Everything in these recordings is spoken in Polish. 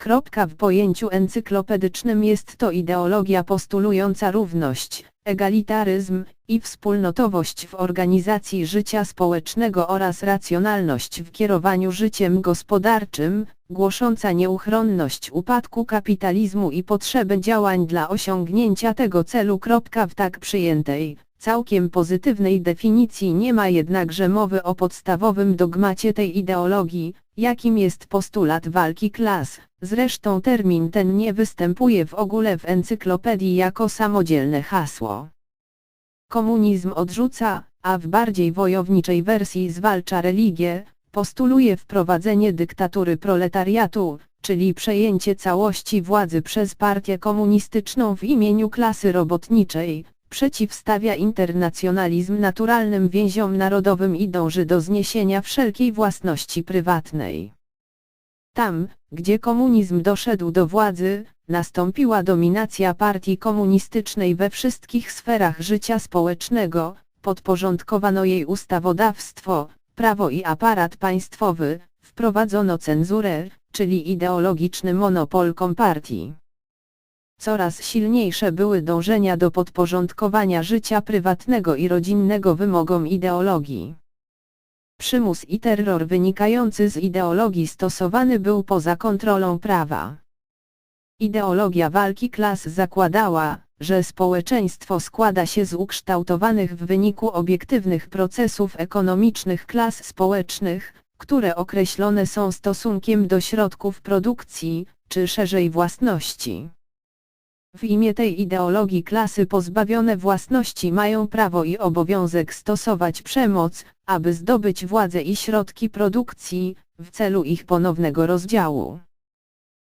Kropka w pojęciu encyklopedycznym jest to ideologia postulująca równość, egalitaryzm i wspólnotowość w organizacji życia społecznego oraz racjonalność w kierowaniu życiem gospodarczym, głosząca nieuchronność upadku kapitalizmu i potrzebę działań dla osiągnięcia tego celu. W tak przyjętej, całkiem pozytywnej definicji nie ma jednakże mowy o podstawowym dogmacie tej ideologii, jakim jest postulat walki klas. Zresztą termin ten nie występuje w ogóle w encyklopedii jako samodzielne hasło. Komunizm odrzuca, a w bardziej wojowniczej wersji zwalcza religię, postuluje wprowadzenie dyktatury proletariatu, czyli przejęcie całości władzy przez partię komunistyczną w imieniu klasy robotniczej, przeciwstawia internacjonalizm naturalnym więziom narodowym i dąży do zniesienia wszelkiej własności prywatnej. Tam, gdzie komunizm doszedł do władzy, nastąpiła dominacja partii komunistycznej we wszystkich sferach życia społecznego, podporządkowano jej ustawodawstwo, prawo i aparat państwowy, wprowadzono cenzurę, czyli ideologiczny monopol kompartii. Coraz silniejsze były dążenia do podporządkowania życia prywatnego i rodzinnego wymogom ideologii. Przymus i terror wynikający z ideologii stosowany był poza kontrolą prawa. Ideologia walki klas zakładała, że społeczeństwo składa się z ukształtowanych w wyniku obiektywnych procesów ekonomicznych klas społecznych, które określone są stosunkiem do środków produkcji, czy szerzej własności. W imię tej ideologii klasy pozbawione własności mają prawo i obowiązek stosować przemoc, aby zdobyć władzę i środki produkcji, w celu ich ponownego rozdziału.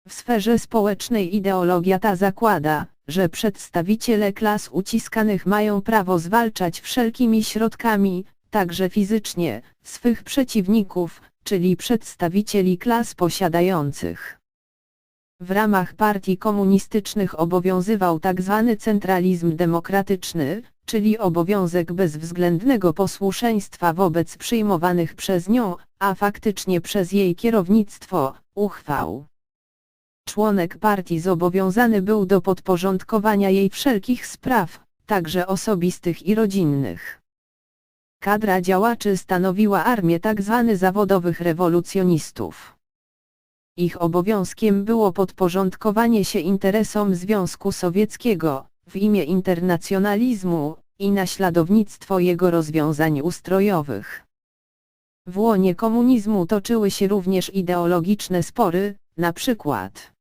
W sferze społecznej ideologia ta zakłada, że przedstawiciele klas uciskanych mają prawo zwalczać wszelkimi środkami, także fizycznie, swych przeciwników, czyli przedstawicieli klas posiadających. W ramach partii komunistycznych obowiązywał tzw. Tak centralizm demokratyczny, czyli obowiązek bezwzględnego posłuszeństwa wobec przyjmowanych przez nią, a faktycznie przez jej kierownictwo, uchwał. Członek partii zobowiązany był do podporządkowania jej wszelkich spraw, także osobistych i rodzinnych. Kadra działaczy stanowiła armię tzw. Tak zawodowych rewolucjonistów. Ich obowiązkiem było podporządkowanie się interesom Związku Sowieckiego, w imię internacjonalizmu, i naśladownictwo jego rozwiązań ustrojowych. W łonie komunizmu toczyły się również ideologiczne spory, na przykład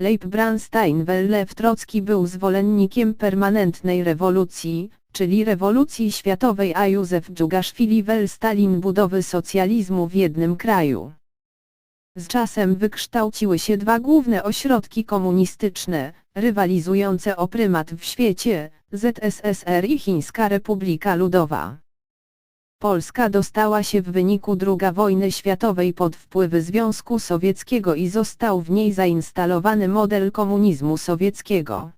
Leib Branstein Lew Trocki był zwolennikiem permanentnej rewolucji, czyli rewolucji światowej a Józef Dżugaszwili Wel Stalin budowy socjalizmu w jednym kraju. Z czasem wykształciły się dwa główne ośrodki komunistyczne, rywalizujące o prymat w świecie, ZSSR i Chińska Republika Ludowa. Polska dostała się w wyniku II wojny światowej pod wpływy Związku Sowieckiego i został w niej zainstalowany model komunizmu sowieckiego.